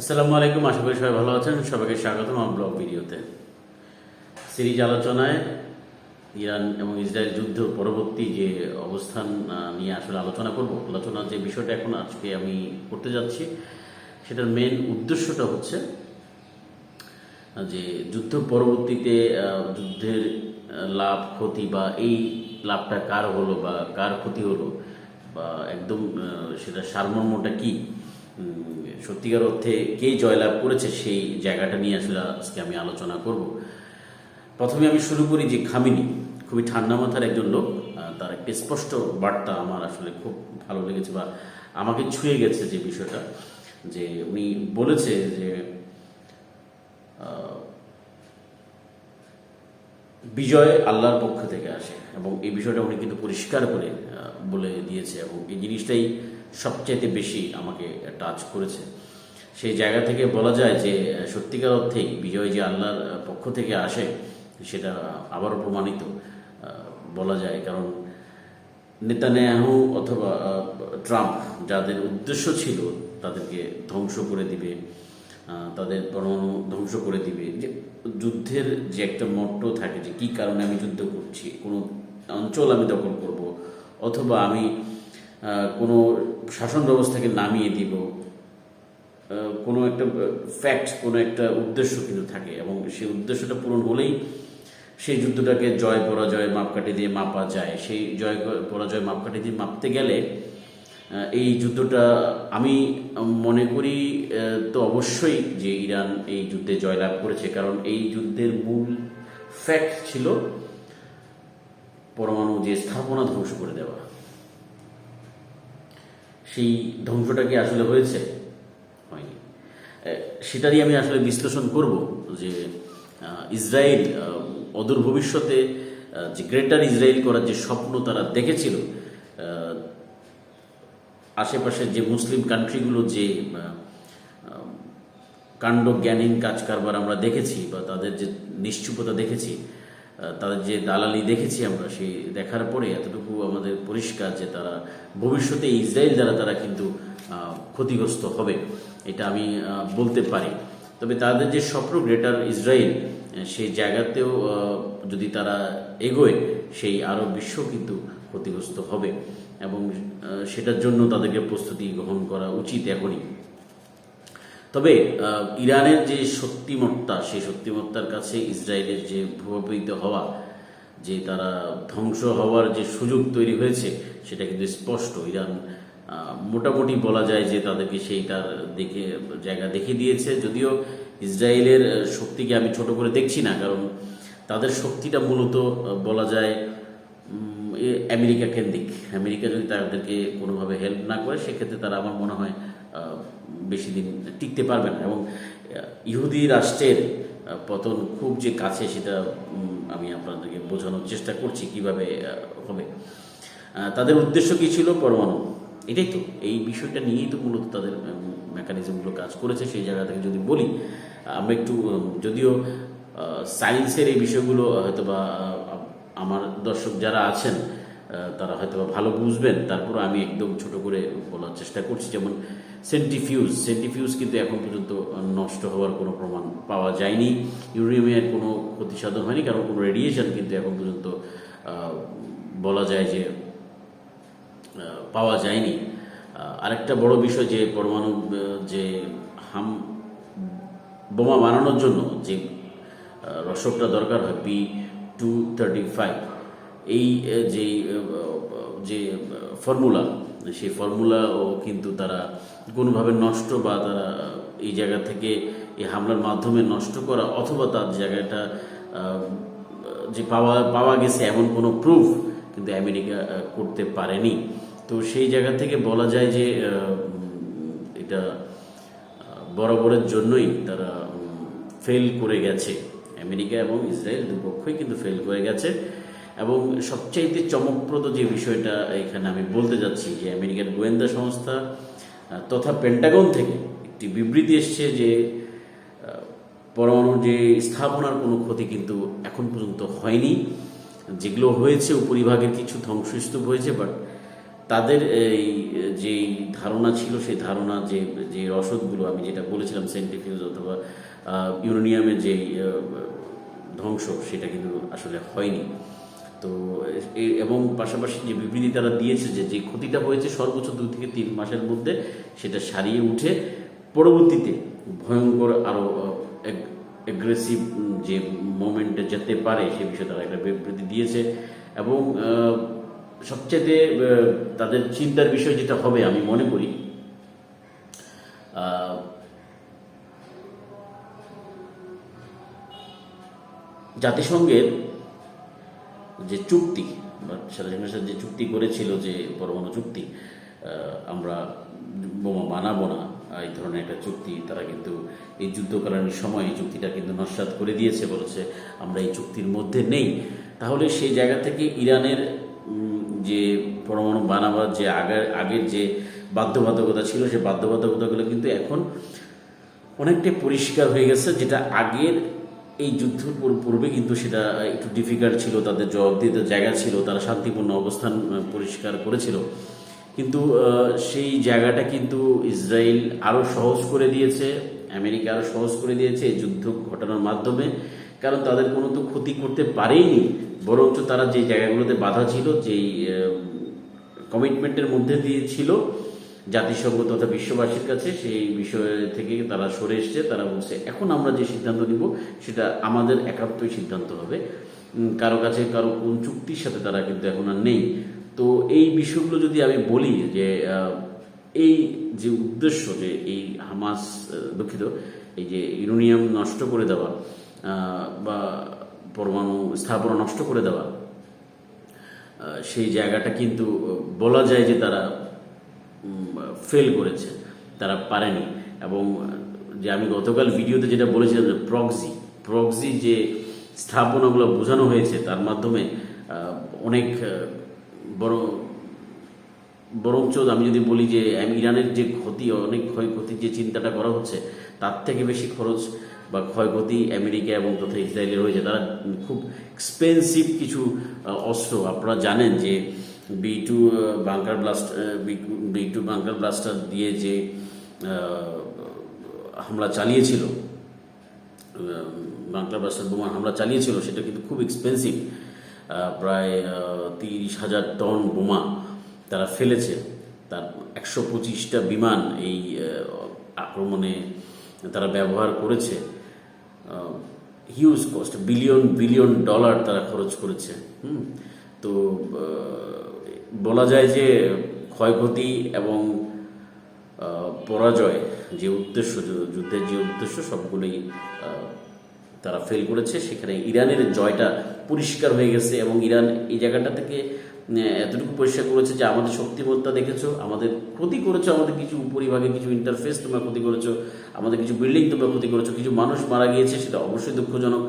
আসসালামু আলাইকুম, আশা করি সবাই ভালো আছেন। সবাইকে স্বাগতম আমার ব্লগ ভিডিওতে। সিরিজ আলোচনায় ইরান এবং ইসরায়েল যুদ্ধ পরবর্তী যে অবস্থান নিয়ে আসলে আলোচনা করব। আলোচনা যে বিষয়টা এখন আজকে আমি করতে যাচ্ছি, সেটার মেন উদ্দেশ্যটা হচ্ছে যে যুদ্ধ পরবর্তীতে যুদ্ধের লাভ, ক্ষতি বা এই লাভটা কার হলো বা কার ক্ষতি হলো বা একদম সেটা সারমর্মটা কি? সত্যিকার অর্থে কে জয়লাভ করেছে সেই জায়গাটা নিয়ে আসলে আজকে আমি আলোচনা করব। প্রথমে আমি শুরু করি যে খামিনি, খুবই ঠান্ডা মাথার একজন লোক তার একটা স্পষ্ট বার্তা আমার আসলে খুব ভালো লেগেছে বা আমাকে ছুঁয়ে গেছে যে বিষয়টা, যে উনি বলেছে যে বিজয় আল্লাহর পক্ষ থেকে আসে এবং এই বিষয়টা উনি কিন্তু পরিষ্কার করে বলে দিয়েছে এবং এই জিনিসটাই সবচাইতে বেশি আমাকে টাচ করেছে। সেই জায়গা থেকে বলা যায় যে, সত্যিকার অর্থেই বিজয় যে আল্লাহর পক্ষ থেকে আসে, সেটা আবারও প্রমাণিত বলা যায়। কারণ নেতানিয়াহু অথবা ট্রাম্প যাদের উদ্দেশ্য ছিল তাদেরকে ধ্বংস করে দিবে তাদের পরমাণু ধ্বংস করে দিবে। যে যুদ্ধের যে একটা মট্টো থাকে যে, কি কারণে আমি যুদ্ধ করছি, কোনো অঞ্চল আমি দখল করব, অথবা আমি কোনো শাসন ব্যবস্থাকে নামিয়ে দিব। কোনো একটা ফ্যাক্ট কোনো একটা উদ্দেশ্য কিন্তু থাকে এবং সেই উদ্দেশ্যটা পূরণ হলেই সেই যুদ্ধটাকে জয়, পরাজয়, মাপকাঠি দিয়ে মাপা যায়। সেই জয়, পরাজয়, মাপকাঠি দিয়ে মাপতে গেলে এই যুদ্ধটা আমি মনে করি তো অবশ্যই যে ইরান এই যুদ্ধে জয়লাভ করেছে। কারণ এই যুদ্ধের মূল ফ্যাক্ট ছিল পরমাণু যে স্থাপনা ধ্বংস করে দেওয়া। সেই ধ্বংসটা কি আসলে হয়েছে? হয়নি। সেটারই আমি আসলে বিশ্লেষণ করব যে ইসরায়েল অদূর ভবিষ্যতে যে গ্রেটার ইসরায়েল করার যে স্বপ্ন তারা দেখেছিল আশেপাশে যে মুসলিম কান্ট্রিগুলো যে কাণ্ড জ্ঞানহীন কাজ কারবার আমরা দেখেছি বা তাদের যে নিশ্চুপতা দেখেছি তাদের যে দালালি দেখেছি আমরা, সেই দেখার পরে এতটুকু আমাদের পরিষ্কার যে তারা ভবিষ্যতে ইসরায়েল দ্বারা তারা কিন্তু ক্ষতিগ্রস্ত হবে, এটা আমি বলতে পারি। তবে তাদের যে স্বপ্ন গ্রেটার ইসরায়েল সেই জায়গাতেও যদি তারা এগোয়, সেই আরব বিশ্ব কিন্তু ক্ষতিগ্রস্ত হবে এবং সেটার জন্য তাদেরকে প্রস্তুতি গ্রহণ করা উচিত এখনই। তবে ইরানের যে শক্তিমত্তা, সেই শক্তিমত্তার কাছে ইসরায়েলের যে প্রভাবিত হওয়া যে তারা ধ্বংস হওয়ার যে সুযোগ তৈরি হয়েছে, সেটা কিন্তু স্পষ্ট। ইরান মোটামুটি বলা যায় যে তাদেরকে সেইটার দেখে, জায়গা দেখিয়ে দিয়েছে। যদিও ইসরায়েলের শক্তিকে আমি ছোট করে দেখছি না, কারণ তাদের শক্তিটা মূলত বলা যায় আমেরিকা কেন্দ্রিক। আমেরিকা যদি তাদেরকে কোনোভাবে হেল্প না করে, সেক্ষেত্রে তারা আমার মনে হয় বেশি দিন টিকতে পারবে না। এবং ইহুদি রাষ্ট্রের পতন খুব যে কাছে সেটা আমি আপনাদেরকে বোঝানোর চেষ্টা করছি কীভাবে হবে। তাদের উদ্দেশ্য কী ছিল পরমাণু? এটাই তো। এই বিষয়টা নিয়েই তো মূলত তাদের মেকানিজমগুলো কাজ করেছে। সেই জায়গা থেকে যদি বলি, আমরা একটু যদিও সায়েন্সের এই বিষয়গুলো হয়তো বা আমার দর্শক যারা আছেন তারা হয়তো ভালো বুঝবেন। তারপর আমি একদম ছোট করে বলার চেষ্টা করছি। যেমন সেন্টিফিউজ সেন্টিফিউজ কিন্তু এখন পর্যন্ত নষ্ট হওয়ার কোনো প্রমাণ পাওয়া যায়নি। ইউরেনিয়ামের কোনো ক্ষতি সাধন হয়নি কারণ কোনো রেডিয়েশন কিন্তু এখন পর্যন্ত বলা যায় যে পাওয়া যায়নি। আরেকটা বড় বিষয় যে পরমাণু যে হাম বোমা বানানোর জন্য যে আহ, রসদটা দরকার হয় বি টু থার্টি ফাইভ এই যে যে ফর্মুলা সেই ফর্মুলাও কিন্তু তারা কোনোভাবে নষ্ট বা তারা এই জায়গা থেকে এই হামলার মাধ্যমে নষ্ট করা অথবা তার জায়গাটা যে পাওয়া পাওয়া গেছে এমন কোনো প্রুফ কিন্তু আমেরিকা করতে পারেনি। তো সেই জায়গা থেকে বলা যায় যে এটা বরাবরের জন্যই তারা ফেল করে গেছে। আমেরিকা এবং ইসরায়েল দুপক্ষই কিন্তু ফেল করে গেছে। এবং সবচাইতে চমকপ্রদ যে বিষয়টা এখানে আমি বলতে যাচ্ছি যে আমেরিকার গোয়েন্দা সংস্থা তথা পেন্টাগন থেকে একটি বিবৃতি এসছে যে পরমাণু যে স্থাপনার কোনো ক্ষতি কিন্তু এখন পর্যন্ত হয়নি। যেগুলো হয়েছে, উপরিভাগের কিছু ধ্বংসস্তূপ হয়েছে বাট তাদের এই, যে ধারণা ছিল, সেই ধারণা যে যে রসদগুলো, আমি যেটা বলেছিলাম সেন্টিফিউজ অথবা ইউরেনিয়ামের যে ধ্বংস, সেটা কিন্তু আসলে হয়নি। তো এবং পাশাপাশি যে বিবৃতি তারা দিয়েছে যে যে ক্ষতিটা হয়েছে সর্বোচ্চ দুই থেকে তিন মাসের মধ্যে, সেটা সারিয়ে উঠে পরবর্তীতে ভয়ঙ্কর আরও অ্যাগ্রেসিভ যে মোমেন্টে যেতে পারে, সে বিষয়ে তারা একটা বিবৃতি দিয়েছে। এবং সবচেয়ে তাদের চিন্তার বিষয় যেটা হবে, আমি মনে করি জাতিসংঘের যে চুক্তি সাধারণ সাথে যে চুক্তি করেছিল যে পরমাণু চুক্তি আমরা বোমা বানাবো না এই ধরনের একটা চুক্তি, তারা কিন্তু এই যুদ্ধকালীন সময় এই চুক্তিটা কিন্তু নস্বাত করে দিয়েছে, বলেছে আমরা এই চুক্তির মধ্যে নেই। তাহলে সেই জায়গা থেকে ইরানের যে পরমাণু বানাবার যে আগের আগের যে বাধ্যবাধকতা ছিল, সেই বাধ্যবাধকতাগুলো কিন্তু এখন অনেকটাই পরিষ্কার হয়ে গেছে, যেটা আগের এই যুদ্ধের পূর- পূর্বে কিন্তু সেটা একটু ডিফিকাল্ট ছিল, তাদের জবাব দিতে জায়গা ছিল, তারা শান্তিপূর্ণ অবস্থান পরিষ্কার করেছিল। কিন্তু সেই জায়গাটা কিন্তু ইসরায়েল আরও সহজ করে দিয়েছে, আমেরিকা আরও সহজ করে দিয়েছে এই যুদ্ধ ঘটানোর মাধ্যমে। কারণ তাদের কোনো তো ক্ষতি করতে পারেইনি বরঞ্চ তারা যে জায়গাগুলোতে বাধা ছিল, যেই কমিটমেন্টের মধ্যে দিয়ে ছিল জাতিসংঘ তথা বিশ্ববাসীর কাছে সেই বিষয় থেকে তারা সরে এসছে, তারা বলছে, এখন আমরা যে সিদ্ধান্ত নিব, সেটা আমাদের একান্তই সিদ্ধান্ত হবে। কারও কাছে কারও কোন চুক্তির সাথে তারা কিন্তু এখন আর নেই। তো এই বিষয়গুলো যদি আমি বলি যে এই যে উদ্দেশ্য যে এই হামাস দুঃখিত, এই যে ইউরেনিয়াম নষ্ট করে দেওয়া বা পরমাণু স্থাপনা নষ্ট করে দেওয়া সেই জায়গাটা কিন্তু বলা যায় যে তারা ফেল করেছে, তারা পারেনি। এবং যে আমি গতকাল ভিডিওতে যেটা বলেছিলাম প্রক্সি প্রক্সি যে স্থাপনাগুলো বোঝানো হয়েছে, তার মাধ্যমে অনেক বড়, বরঞ্চ আমি যদি বলি যে ইরানের যে ক্ষতি, অনেক ক্ষয়ক্ষতির যে চিন্তাটা করা হচ্ছে, তার থেকে বেশি খরচ বা ক্ষয়ক্ষতি আমেরিকা এবং তথা ইসরায়েলের হয়েছে। তারা খুব এক্সপেন্সিভ কিছু অস্ত্র। আপনারা জানেন যে B two bunker blast B two bunker blaster দিয়ে যে হামলা চালিয়েছিল বাংলা ব্লাস্টার বোমা হামলা চালিয়েছিল, সেটা কিন্তু খুব এক্সপেন্সিভ প্রায় তিরিশ হাজার টন বোমা তারা ফেলেছে। তার একশো পঁচিশটা বিমান এই আক্রমণে তারা ব্যবহার করেছে। Huge cost billion billion dollar তারা খরচ করেছে। হুম, তো বলা যায় যে ক্ষয়ক্ষতি এবং পরাজয় যে উদ্দেশ্য যুদ্ধের যে উদ্দেশ্য, সবগুলোই তারা ফেল করেছে। সেখানে ইরানের জয়টা পরিষ্কার হয়ে গেছে এবং ইরান এই জায়গাটা থেকে এতটুকু পরিষ্কার করেছে যে আমাদের শক্তিমত্তা দেখেছ, আমাদের ক্ষতি করেছ, আমাদের কিছু উপরিভাগে কিছু ইন্টারফেস তোমরা ক্ষতি করেছ, আমাদের কিছু বিল্ডিং তোমরা ক্ষতি করেছ, কিছু মানুষ মারা গিয়েছে, সেটা অবশ্যই দুঃখজনক।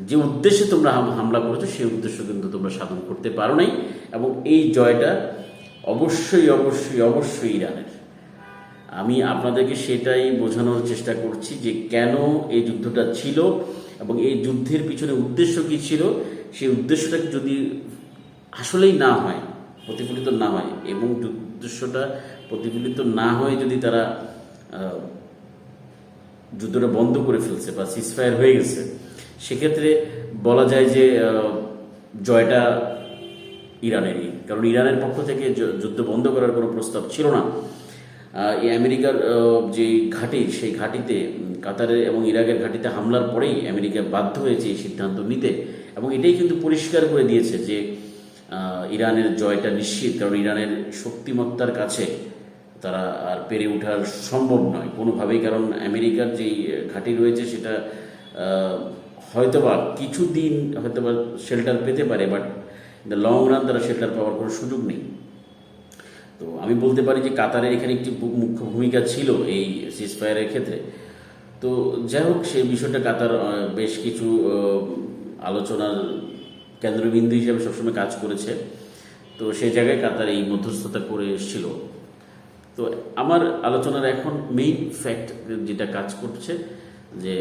যে উদ্দেশ্যে তোমরা হামলা করেছ, সেই উদ্দেশ্য কিন্তু তোমরা সাধন করতে পারো নাই। এবং এই জয়টা অবশ্যই অবশ্যই অবশ্যই ইরানের। আমি আপনাদেরকে সেটাই বোঝানোর চেষ্টা করছি যে কেন এই যুদ্ধটা ছিল এবং এই যুদ্ধের পিছনে উদ্দেশ্য কি ছিল। সেই উদ্দেশ্যটা যদি আসলেই না হয়, প্রতিফলিত না হয় এবং উদ্দেশ্যটা প্রতিফলিত না হয়ে যদি তারা যুদ্ধটা বন্ধ করে ফেলছে বা সিসফায়ার হয়ে গেছে, সেক্ষেত্রে বলা যায় যে জয়টা ইরানেরই। কারণ ইরানের পক্ষ থেকে যুদ্ধ বন্ধ করার কোনো প্রস্তাব ছিল না। এই আমেরিকার যে ঘাঁটি, সেই ঘাঁটিতে কাতারের এবং ইরাকের ঘাঁটিতে হামলার পরেই আমেরিকা বাধ্য হয়েছে এই সিদ্ধান্ত নিতে। এবং এটাই কিন্তু পরিষ্কার করে দিয়েছে যে ইরানের জয়টা নিশ্চিত। কারণ ইরানের শক্তিমত্তার কাছে তারা আর পেরে ওঠার সম্ভব নয়। কোনোভাবেই কারণ আমেরিকার যেই ঘাঁটি রয়েছে সেটা হয়তোবা কিছুদিন হয়তোবা শেল্টার পেতে পারে বাট দ্য লং রান তারা শেল্টার পাওয়ার কোনো সুযোগ নেই। তো আমি বলতে পারি যে কাতারের এখানে একটি মুখ্য ভূমিকা ছিল এই সিজফায়ারের ক্ষেত্রে। তো যাই হোক, সেই বিষয়টা কাতার বেশ কিছু আলোচনার কেন্দ্রবিন্দু হিসেবে সবসময় কাজ করেছে। তো সেই জায়গায় কাতার এই মধ্যস্থতা করে এসেছিল। তো আমার আলোচনার এখন মেইন ফ্যাক্ট যেটা কাজ করছে, যে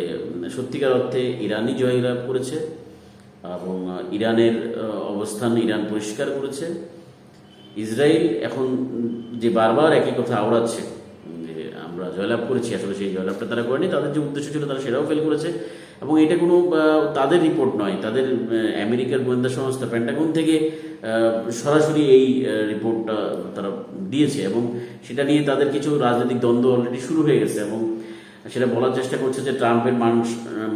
সত্যিকার অর্থে ইরানি জয়লাভ করেছে। এবং ইরানের অবস্থান ইরান পরিষ্কার করেছে। ইসরায়েল এখন যে বারবার একই কথা আওড়াচ্ছে, যে আমরা জয়লাভ করেছি, আসলে সেই জয়লাভটা তারা করেনি, তাদের যে উদ্দেশ্য ছিল তারা সেটাও ফেল করেছে। এবং এটা কোনো তাদের রিপোর্ট নয়, তাদের আমেরিকার গোয়েন্দা সংস্থা প্যান্টাগন থেকে সরাসরি এই রিপোর্টটা তারা দিয়েছে। এবং সেটা নিয়ে তাদের কিছু রাজনৈতিক দ্বন্দ্ব অলরেডি শুরু হয়ে গেছে। এবং সেটা বলার চেষ্টা করছে যে ট্রাম্পের মান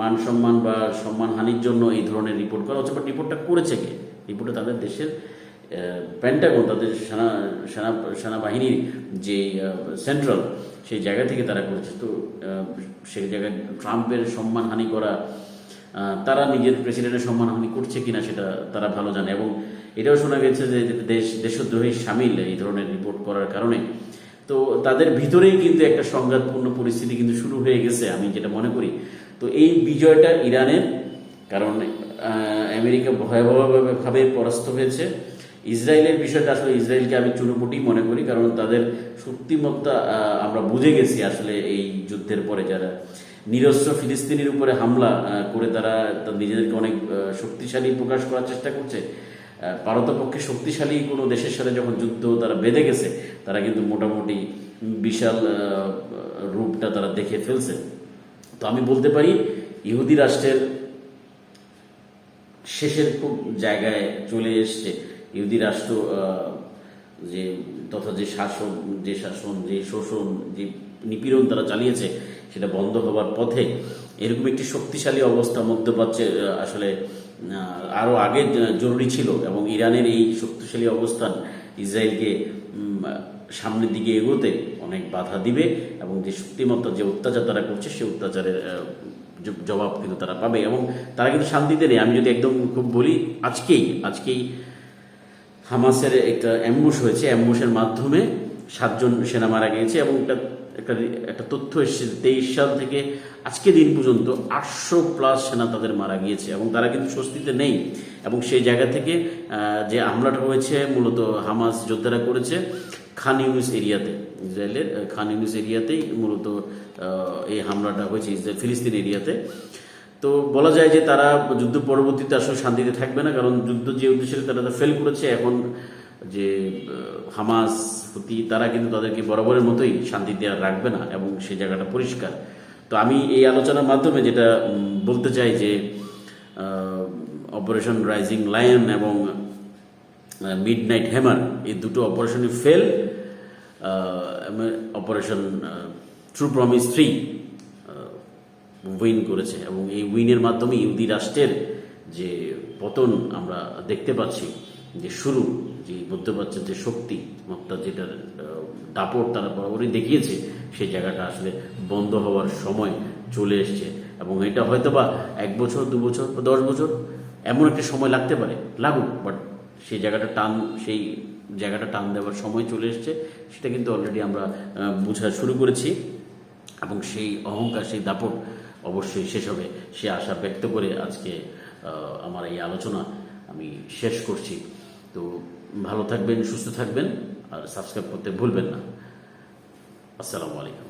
মান সম্মান বা সম্মান হানির জন্য এই ধরনের রিপোর্ট করা হচ্ছে বাট রিপোর্টটা করেছে কে? রিপোর্টে তাদের দেশের প্যান্টাগন তাদের সেনা সেনা, সেনাবাহিনীর যে সেন্ট্রাল সেই জায়গা থেকে তারা করেছে। তো সেই জায়গায় ট্রাম্পের সম্মানহানি করা তারা নিজের প্রেসিডেন্টের সম্মানহানি করছে কিনা সেটা তারা ভালো জানে। এবং এটাও শোনা গেছে যে দেশ, দেশদ্রোহী সামিল এই ধরনের রিপোর্ট করার কারণে তো তাদের ভিতরেই কিন্তু একটা সংঘাতপূর্ণ পরিস্থিতি কিন্তু শুরু হয়ে গেছে, আমি যেটা মনে করি। তো এই বিজয়টা ইরানের, কারণ আমেরিকা ভয়াবহভাবে পরাস্ত হয়েছে। ইসরায়েলের বিষয়টা আসলে ইসরায়েলকে আমি চুনোপুটি মনে করি, কারণ তাদের শক্তিমত্তা আমরা বুঝে গেছি আসলে এই যুদ্ধের পরে যারা নিরস্ত্র ফিলিস্তিনির উপরে হামলা করে তারা নিজেদেরকে অনেক শক্তিশালী প্রকাশ করার চেষ্টা করছে। পারতপক্ষে শক্তিশালী কোনো দেশের সাথে যখন যুদ্ধ তারা বেঁধে গেছে তারা কিন্তু মোটামুটি বিশাল রূপটা তারা দেখে ফেলছে। তো আমি বলতে পারি ইহুদি রাষ্ট্রের শেষের খুব জায়গায় চলে এসছে। ইহুদি রাষ্ট্র যে তথা যে শাসন যে শাসন যে শোষণ যে নিপীড়ন তারা চালিয়েছে সেটা বন্ধ হবার পথে এরকম একটি শক্তিশালী অবস্থা মধ্যপ্রাচ্যে আহ, আসলে আহ, আরও আগে জরুরি ছিল এবং ইরানের এই শক্তিশালী অবস্থান ইসরায়েলকে সামনের দিকে এগোতে অনেক বাধা দিবে এবং যে শক্তিমত্তা যে অত্যাচার তারা করছে সেই অত্যাচারের জবাব কিন্তু তারা পাবে এবং তারা কিন্তু শান্তিতে নেই। আমি যদি একদম খুব বলি আজকেই আজকেই হামাসের একটা অ্যাম্বুশ হয়েছে। অ্যাম্বুশের মাধ্যমে সাতজন সেনা মারা গিয়েছে এবং একটা একটা একটা তথ্য এসেছে তেইশ সাল থেকে আজকে দিন পর্যন্ত আটশো প্লাস সেনা তাদের মারা গিয়েছে এবং তারা কিন্তু স্বস্তিতে নেই এবং সেই জায়গা থেকে যে হামলাটা হয়েছে মূলত হামাস যোদ্ধারা করেছে খান ইউনিস এরিয়াতে, ইসরায়েলের খান ইউনিস এরিয়াতেই মূলত এই হামলাটা হয়েছে, ইসরায়েল ফিলিস্তিন এরিয়াতে। তো বলা যায় যে তারা যুদ্ধ পরবর্তীতে আসলে শান্তিতে থাকবে না, কারণ যুদ্ধ যে উদ্দেশ্যে তারা ফেল করেছে, এখন যে হামাস, হুতি, তারা কিন্তু তাদেরকে বরাবরের মতোই শান্তিতে আর রাখবে না এবং সেই জায়গাটা পরিষ্কার। তো আমি এই আলোচনার মাধ্যমে যেটা বলতে চাই যে অপারেশন রাইজিং লায়ন এবং মিড নাইট হ্যামার এই দুটো অপারেশনই fail operation true promise three win করেছে। এবং এই উইনের মাধ্যমে ইহুদি রাষ্ট্রের যে পতন আমরা দেখতে পাচ্ছি। যে শুরু, যে মধ্যপ্রাচ্যের যে শক্তি মত্তা যেটার দাপট তারা বরাবরই দেখিয়েছে সেই জায়গাটা আসলে বন্ধ হওয়ার সময় চলে এসছে। এবং এটা হয়তো বা এক বছর, দু বছর বা দশ বছর এমন একটা সময় লাগতে পারে, লাগুক বাট সেই জায়গাটা টান, সেই জায়গাটা টান দেওয়ার সময় চলে এসছে, সেটা কিন্তু অলরেডি আমরা বোঝা শুরু করেছি। এবং সেই অহংকার, সেই দাপট অবশ্যই শেষ হবে, সে আশা ব্যক্ত করে আজকে আমার এই আলোচনা আমি শেষ করছি। তো ভালো থাকবেন সুস্থ থাকবেন আর সাবস্ক্রাইব করতে ভুলবেন না। আসসালামু আলাইকুম।